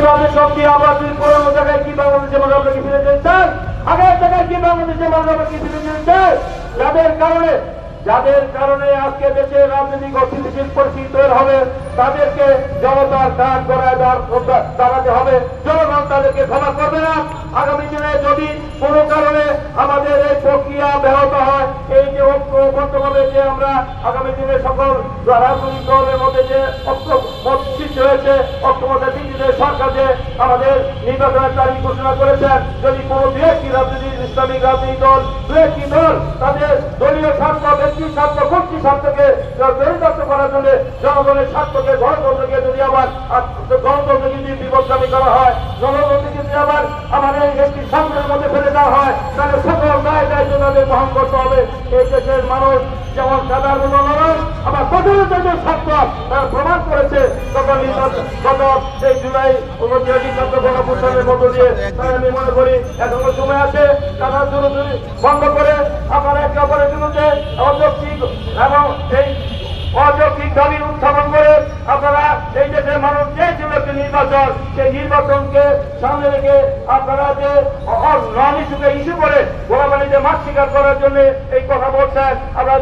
ফেসিবাদের শক্তি আবার দুই পুরোনো জায়গায় কি বাংলাদেশে মানুষ ফিরে যেতে চান? আগের জায়গায় কি বাংলাদেশে মানুষ ফিরে যেতে যাদের কারণে যাদের কারণে আজকে দেশের রাজনৈতিক অস্থিতিশীল পরিস্থিতি তৈরি হবে, তাদেরকে জনতার দাঁড় করায় দাঁড়াতে হবে। জনগণ তাদেরকে ক্ষমা করবে না। আগামী দিনে যদি কোনো কারণে আমাদের এই প্রক্রিয়া ব্যাহত হয় এই যে যে আমরা আগামী দিনে সকল রাজনৈতিক দলের মধ্যে যে ভিত্তিতে সরকার যে আমাদের নির্বাচনের তারিখ ঘোষণা করেছেন, যদি কোনো ইসলামিক রাজনৈতিক দল দু একটি দল তাদের দলীয় স্বার্থ স্বার্থ, গোষ্ঠী স্বার্থকে করার জন্য জনগণের স্বার্থকে গণতন্ত্রকে যদি আবার গণতন্ত্রকে যদি বিপদগামী করা হয় গণতন্ত্রকে যদি আবার আমাদের একটি সামনের মধ্যে ফেলে দেওয়া হয়, তাহলে সকল দায় দায়িত্ব তাদের বহন করতে হবে। এই দেশের মানুষ যেমন সাধারণ মানুষ, আবার কঠোর যে ছাত্র তারা প্রমাণ করেছে। গত গত এই জুলাই উনত্রিশ ছাত্র গণপুষ্ঠের মধ্য দিয়ে তাই আমি মনে করি। এখনও সময় আছে, তারা জোরে বন্ধ করে আমার একে অপরের বিরুদ্ধে আপনারা এই দেশের মানুষ চেয়েছিল একটি নির্বাচন, সেই নির্বাচনকে সামনে রেখে আপনারা যে নন ইস্যুকে ইস্যু করে গোলাবাড়িতে মাছ শিকার করার জন্য এই কথা বলছেন আমরা